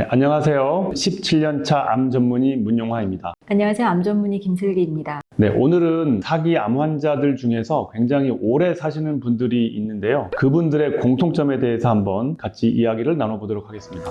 네, 안녕하세요. 17년차 암 전문의 문용화입니다. 안녕하세요. 암 전문의 김슬기입니다. 네, 오늘은 사기 암 환자들 중에서 굉장히 오래 사시는 분들이 있는데요. 그분들의 공통점에 대해서 한번 같이 이야기를 나눠보도록 하겠습니다.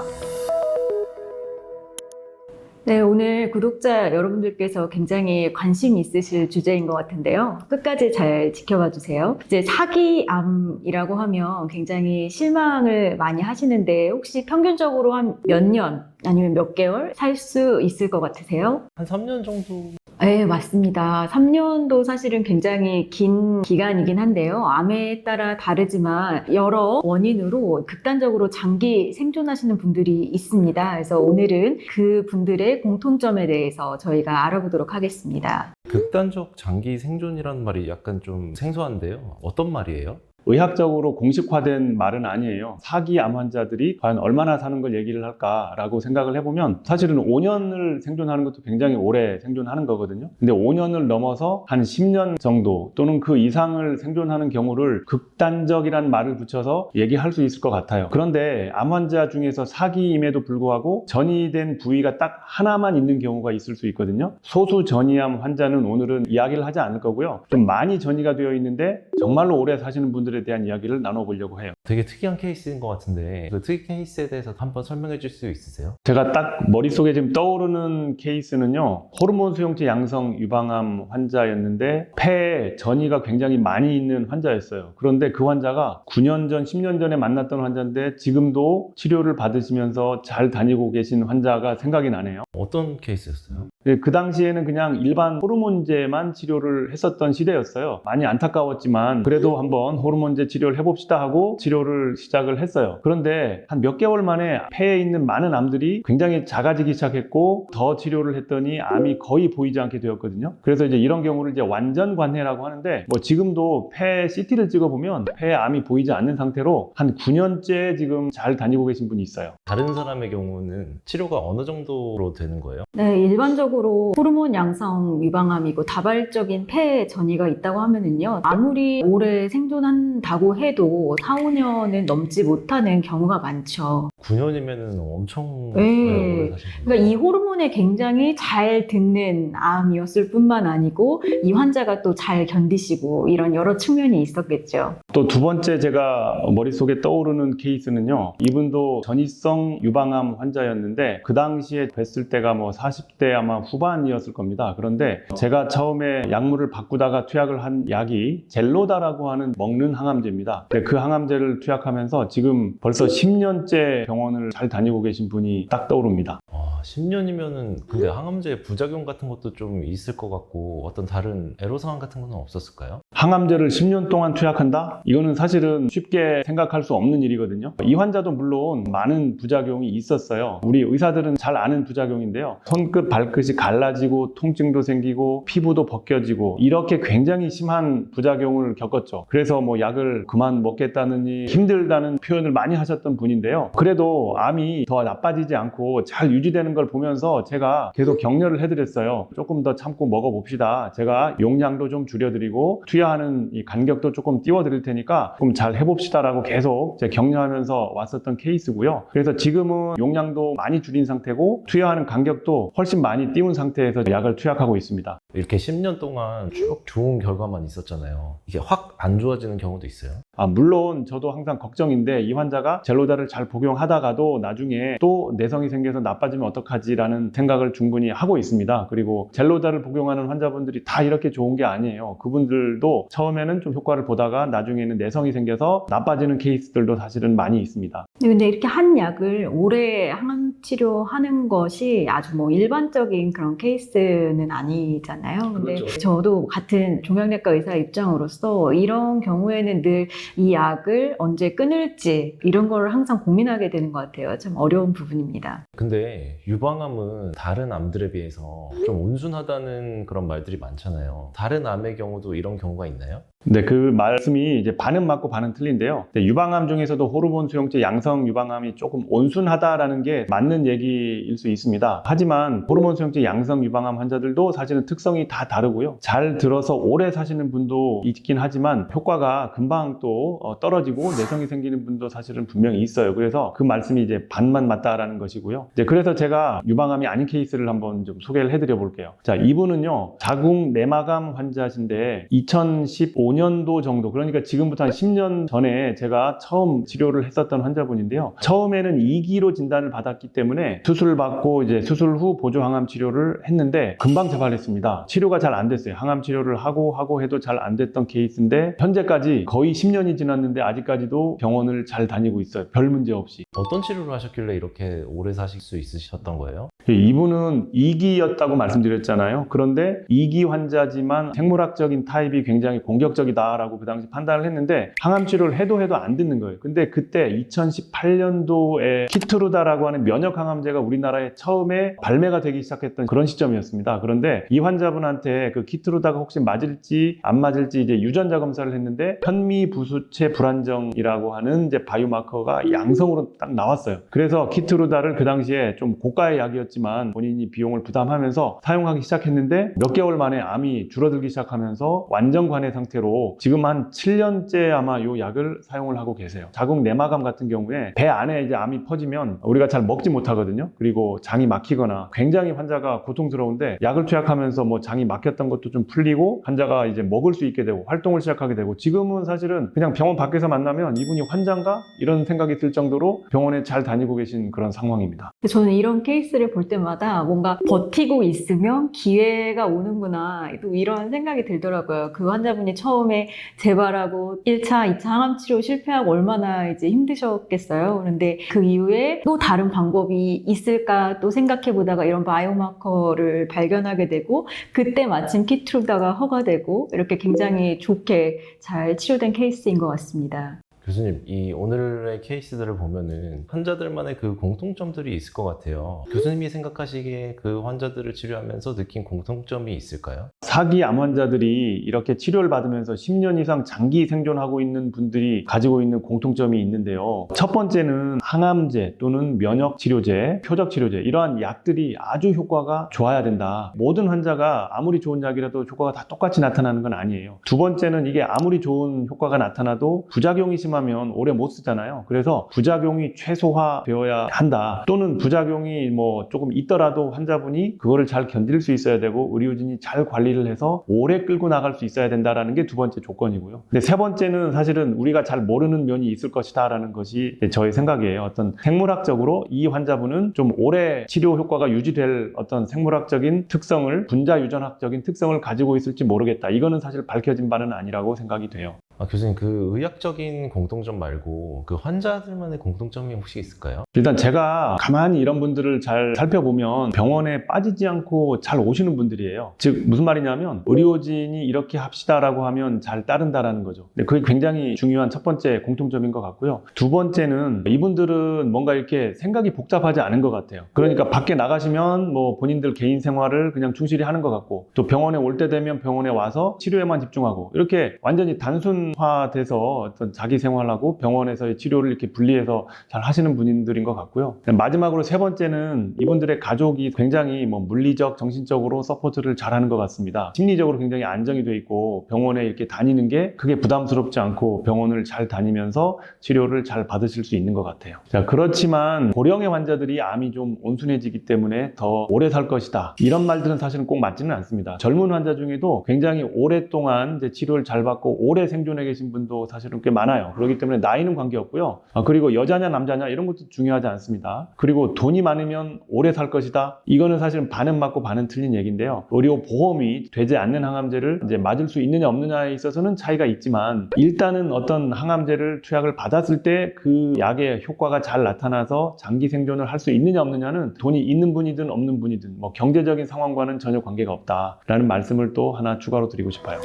네, 오늘 구독자 여러분들께서 굉장히 관심 있으실 주제인 것 같은데요. 끝까지 잘 지켜봐 주세요. 이제 사기암이라고 하면 굉장히 실망을 많이 하시는데 혹시 평균적으로 한 몇 년 아니면 몇 개월 살 수 있을 것 같으세요? 한 3년 정도 네, 맞습니다. 3년도 사실은 굉장히 긴 기간이긴 한데요. 암에 따라 다르지만 여러 원인으로 극단적으로 장기 생존하시는 분들이 있습니다. 그래서 오늘은 그 분들의 공통점에 대해서 저희가 알아보도록 하겠습니다. 극단적 장기 생존이라는 말이 약간 좀 생소한데요. 어떤 말이에요? 의학적으로 공식화된 말은 아니에요. 사기 암 환자들이 과연 얼마나 사는 걸 얘기를 할까라고 생각을 해보면 사실은 5년을 생존하는 것도 굉장히 오래 생존하는 거거든요. 근데 5년을 넘어서 한 10년 정도 또는 그 이상을 생존하는 경우를 극단적이라는 말을 붙여서 얘기할 수 있을 것 같아요. 그런데 암 환자 중에서 사기임에도 불구하고 전이된 부위가 딱 하나만 있는 경우가 있을 수 있거든요. 소수 전이암 환자는 오늘은 이야기를 하지 않을 거고요. 좀 많이 전이가 되어 있는데 정말로 오래 사시는 분들 에 대한 이야기를 나눠보려고 해요. 되게 특이한 케이스인 것 같은데 그 특이 케이스에 대해서 한번 설명해 줄 수 있으세요? 제가 딱 머릿속에 지금 떠오르는 케이스는요. 호르몬 수용체 양성 유방암 환자였는데 폐에 전이가 굉장히 많이 있는 환자였어요. 그런데 그 환자가 9년 전, 10년 전에 만났던 환자인데 지금도 치료를 받으시면서 잘 다니고 계신 환자가 생각이 나네요. 어떤 케이스였어요? 예, 그 당시에는 그냥 일반 호르몬제만 치료를 했었던 시대였어요. 많이 안타까웠지만 그래도 한번 호르몬제 치료를 해봅시다 하고 치료를 시작을 했어요. 그런데 한 몇 개월 만에 폐에 있는 많은 암들이 굉장히 작아지기 시작했고 더 치료를 했더니 암이 거의 보이지 않게 되었거든요. 그래서 이제 이런 경우를 이제 완전 관해라고 하는데 뭐 지금도 폐 CT를 찍어보면 폐에 암이 보이지 않는 상태로 한 9년째 지금 잘 다니고 계신 분이 있어요. 다른 사람의 경우는 치료가 어느 정도로 되는 거예요? 네, 일반적으로 호르몬 양성 유방암이고 다발적인 폐 전이가 있다고 하면은요, 아무리 오래 생존한다고 해도 4, 5년은 넘지 못하는 경우가 많죠. 9년이면 엄청 네. 오래 사신 거예요. 그러니까 이 호르몬에 굉장히 잘 듣는 암이었을 뿐만 아니고 이 환자가 또 잘 견디시고 이런 여러 측면이 있었겠죠. 또 두 번째 제가 머릿속에 떠오르는 케이스는요. 이분도 전이성 유방암 환자였는데 그 당시에 뵀을 때가 뭐 40대 아마 후반이었을 겁니다. 그런데 제가 처음에 약물을 바꾸다가 투약을 한 약이 젤로다라고 하는 먹는 항암제입니다. 근데 그 항암제를 투약하면서 지금 벌써 10년째 병원을 잘 다니고 계신 분이 딱 떠오릅니다. 와, 10년이면은 근데 항암제 부작용 같은 것도 좀 있을 것 같고 어떤 다른 애로사항 같은 건 없었을까요? 항암제를 10년 동안 투약한다? 이거는 사실은 쉽게 생각할 수 없는 일이거든요. 이 환자도 물론 많은 부작용이 있었어요. 우리 의사들은 잘 아는 부작용인데요. 손끝, 발끝이 갈라지고 통증도 생기고 피부도 벗겨지고 이렇게 굉장히 심한 부작용을 겪었죠. 그래서 뭐 약을 그만 먹겠다느니 힘들다는 표현을 많이 하셨던 분인데요. 그래도 암이 더 나빠지지 않고 잘 유지되는 걸 보면서 제가 계속 격려를 해드렸어요. 조금 더 참고 먹어봅시다. 제가 용량도 좀 줄여드리고 투 여하는 이 간격도 조금 띄워드릴 테니까 조금 잘 해봅시다라고 계속 제가 격려하면서 왔었던 케이스고요. 그래서 지금은 용량도 많이 줄인 상태고 투여하는 간격도 훨씬 많이 띄운 상태에서 약을 투약하고 있습니다. 이렇게 10년 동안 쭉 좋은 결과만 있었잖아요. 이게 확 안 좋아지는 경우도 있어요. 아, 물론 저도 항상 걱정인데 이 환자가 젤로다를 잘 복용하다가도 나중에 또 내성이 생겨서 나빠지면 어떡하지라는 생각을 충분히 하고 있습니다. 그리고 젤로다를 복용하는 환자분들이 다 이렇게 좋은 게 아니에요. 그분들도 처음에는 좀 효과를 보다가 나중에는 내성이 생겨서 나빠지는 케이스들도 사실은 많이 있습니다. 근데 이렇게 한 약을 오래 항암 치료하는 것이 아주 뭐 일반적인 그런 케이스는 아니잖아요. 근데 그렇죠. 저도 같은 종양내과 의사 입장으로서 이런 경우에는 늘 이 약을 언제 끊을지 이런 걸 항상 고민하게 되는 것 같아요. 참 어려운 부분입니다. 근데 유방암은 다른 암들에 비해서 좀 온순하다는 그런 말들이 많잖아요. 다른 암의 경우도 이런 경우가 있나요? 네, 그 말씀이 이제 반은 맞고 반은 틀린데요. 네, 유방암 중에서도 호르몬 수용체 양성 유방암이 조금 온순하다라는 게 맞는 얘기일 수 있습니다. 하지만 호르몬 수용체 양성 유방암 환자들도 사실은 특성이 다 다르고요. 잘 들어서 오래 사시는 분도 있긴 하지만 효과가 금방 또 어, 떨어지고 내성이 생기는 분도 사실은 분명히 있어요. 그래서 그 말씀이 이제 반만 맞다라는 것이고요. 이제 그래서 제가 유방암이 아닌 케이스를 한번 좀 소개를 해드려 볼게요. 자, 이분은요, 자궁 내막암 환자신데 2015 년도 정도, 그러니까 지금부터 한 10년 전에 제가 처음 치료를 했었던 환자분인데요. 처음에는 2기로 진단을 받았기 때문에 수술을 받고 이제 수술 후 보조 항암 치료를 했는데 금방 재발했습니다. 치료가 잘 안 됐어요. 항암 치료를 하고 하고 해도 잘 안 됐던 케이스인데 현재까지 거의 10년이 지났는데 아직까지도 병원을 잘 다니고 있어요. 별 문제 없이. 어떤 치료를 하셨길래 이렇게 오래 사실 수 있으셨던 거예요? 이분은 2기였다고 말씀드렸잖아요. 그런데 2기 환자지만 생물학적인 타입이 굉장히 공격적 이다라고 그 당시 판단을 했는데 항암 치료를 해도 해도 안 듣는 거예요. 근데 그때 2018년도에 키트루다라고 하는 면역 항암제가 우리나라에 처음에 발매가 되기 시작했던 그런 시점이었습니다. 그런데 이 환자분한테 그 키트루다가 혹시 맞을지 안 맞을지 이제 유전자 검사를 했는데 현미 부수체 불안정이라고 하는 이제 바이오마커가 양성으로 딱 나왔어요. 그래서 키트루다를 그 당시에 좀 고가의 약이었지만 본인이 비용을 부담하면서 사용하기 시작했는데 몇 개월 만에 암이 줄어들기 시작하면서 완전 관해 상태로 지금 한 7년째 아마 이 약을 사용을 하고 계세요. 자궁 내막암 같은 경우에 배 안에 이제 암이 퍼지면 우리가 잘 먹지 못하거든요. 그리고 장이 막히거나 굉장히 환자가 고통스러운데 약을 투약하면서 뭐 장이 막혔던 것도 좀 풀리고 환자가 이제 먹을 수 있게 되고 활동을 시작하게 되고 지금은 사실은 그냥 병원 밖에서 만나면 이분이 환자인가 이런 생각이 들 정도로 병원에 잘 다니고 계신 그런 상황입니다. 저는 이런 케이스를 볼 때마다 뭔가 버티고 있으면 기회가 오는구나 또 이런 생각이 들더라고요. 그 환자분이 처음 에 재발하고 1차, 2차 항암 치료 실패하고 얼마나 이제 힘드셨겠어요. 그런데 그 이후에 또 다른 방법이 있을까 또 생각해 보다가 이런 바이오마커를 발견하게 되고 그때 마침 키트루다가 허가되고 이렇게 굉장히 좋게 잘 치료된 케이스인 것 같습니다. 교수님, 이 오늘의 케이스들을 보면은 환자들만의 그 공통점들이 있을 것 같아요. 교수님이 생각하시기에 그 환자들을 치료하면서 느낀 공통점이 있을까요? 사기 암 환자들이 이렇게 치료를 받으면서 10년 이상 장기 생존하고 있는 분들이 가지고 있는 공통점이 있는데요. 첫 번째는 항암제 또는 면역 치료제, 표적 치료제 이러한 약들이 아주 효과가 좋아야 된다. 모든 환자가 아무리 좋은 약이라도 효과가 다 똑같이 나타나는 건 아니에요. 두 번째는 이게 아무리 좋은 효과가 나타나도 부작용이 심 하면 오래 못 쓰잖아요. 그래서 부작용이 최소화되어야 한다. 또는 부작용이 뭐 조금 있더라도 환자분이 그거를 잘 견딜 수 있어야 되고 의료진이 잘 관리를 해서 오래 끌고 나갈 수 있어야 된다라는 게 두 번째 조건이고요. 근데 세 번째는 사실은 우리가 잘 모르는 면이 있을 것이다라는 것이 저의 생각이에요. 어떤 생물학적으로 이 환자분은 좀 오래 치료 효과가 유지될 어떤 생물학적인 특성을 분자 유전학적인 특성을 가지고 있을지 모르겠다. 이거는 사실 밝혀진 바는 아니라고 생각이 돼요. 아, 교수님, 그 의학적인 공통점 말고 그 환자들만의 공통점이 혹시 있을까요? 일단 제가 가만히 이런 분들을 잘 살펴보면 병원에 빠지지 않고 잘 오시는 분들이에요. 즉 무슨 말이냐면 의료진이 이렇게 합시다라고 하면 잘 따른다라는 거죠. 근데 그게 굉장히 중요한 첫 번째 공통점인 것 같고요. 두 번째는 이분들은 뭔가 이렇게 생각이 복잡하지 않은 것 같아요. 그러니까 밖에 나가시면 뭐 본인들 개인 생활을 그냥 충실히 하는 것 같고 또 병원에 올 때 되면 병원에 와서 치료에만 집중하고 이렇게 완전히 단순 화돼서 어떤 자기 생활하고 병원에서의 치료를 이렇게 분리해서 잘 하시는 분들인 것 같고요. 마지막으로 세 번째는 이분들의 가족이 굉장히 뭐 물리적, 정신적으로 서포트를 잘하는 것 같습니다. 심리적으로 굉장히 안정이 돼 있고 병원에 이렇게 다니는 게 크게 부담스럽지 않고 병원을 잘 다니면서 치료를 잘 받으실 수 있는 것 같아요. 자, 그렇지만 고령의 환자들이 암이 좀 온순해지기 때문에 더 오래 살 것이다. 이런 말들은 사실은 꼭 맞지는 않습니다. 젊은 환자 중에도 굉장히 오랫동안 치료를 잘 받고 오래 생존해 계신 분도 사실은 꽤 많아요. 그렇기 때문에 나이는 관계없고요. 아, 그리고 여자냐 남자냐 이런 것도 중요하지 않습니다. 그리고 돈이 많으면 오래 살 것이다. 이거는 사실은 반은 맞고 반은 틀린 얘기인데요. 의료 보험이 되지 않는 항암제를 이제 맞을 수 있느냐 없느냐에 있어서는 차이가 있지만 일단은 어떤 항암제를 투약을 받았을 때 그 약의 효과가 잘 나타나서 장기 생존을 할 수 있느냐 없느냐는 돈이 있는 분이든 없는 분이든 뭐 경제적인 상황과는 전혀 관계가 없다라는 말씀을 또 하나 추가로 드리고 싶어요.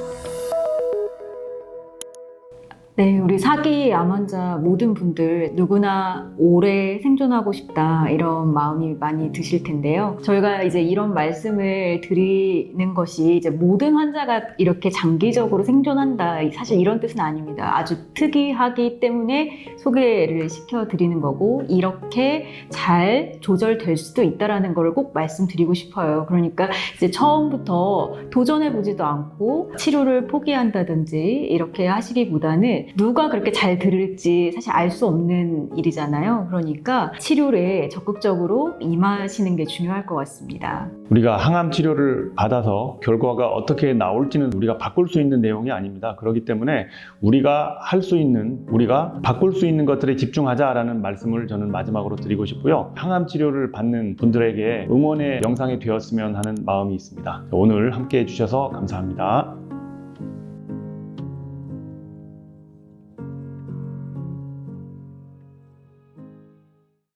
네, 우리 사기 암 환자 모든 분들 누구나 오래 생존하고 싶다 이런 마음이 많이 드실 텐데요. 저희가 이제 이런 말씀을 드리는 것이 이제 모든 환자가 이렇게 장기적으로 생존한다 사실 이런 뜻은 아닙니다. 아주 특이하기 때문에 소개를 시켜 드리는 거고 이렇게 잘 조절될 수도 있다라는 걸 꼭 말씀드리고 싶어요. 그러니까 이제 처음부터 도전해 보지도 않고 치료를 포기한다든지 이렇게 하시기보다는 누가 그렇게 잘 들을지 사실 알 수 없는 일이잖아요. 그러니까 치료에 적극적으로 임하시는 게 중요할 것 같습니다. 우리가 항암 치료를 받아서 결과가 어떻게 나올지는 우리가 바꿀 수 있는 내용이 아닙니다. 그렇기 때문에 우리가 할 수 있는, 우리가 바꿀 수 있는 것들에 집중하자라는 말씀을 저는 마지막으로 드리고 싶고요. 항암 치료를 받는 분들에게 응원의 영상이 되었으면 하는 마음이 있습니다. 오늘 함께 해주셔서 감사합니다.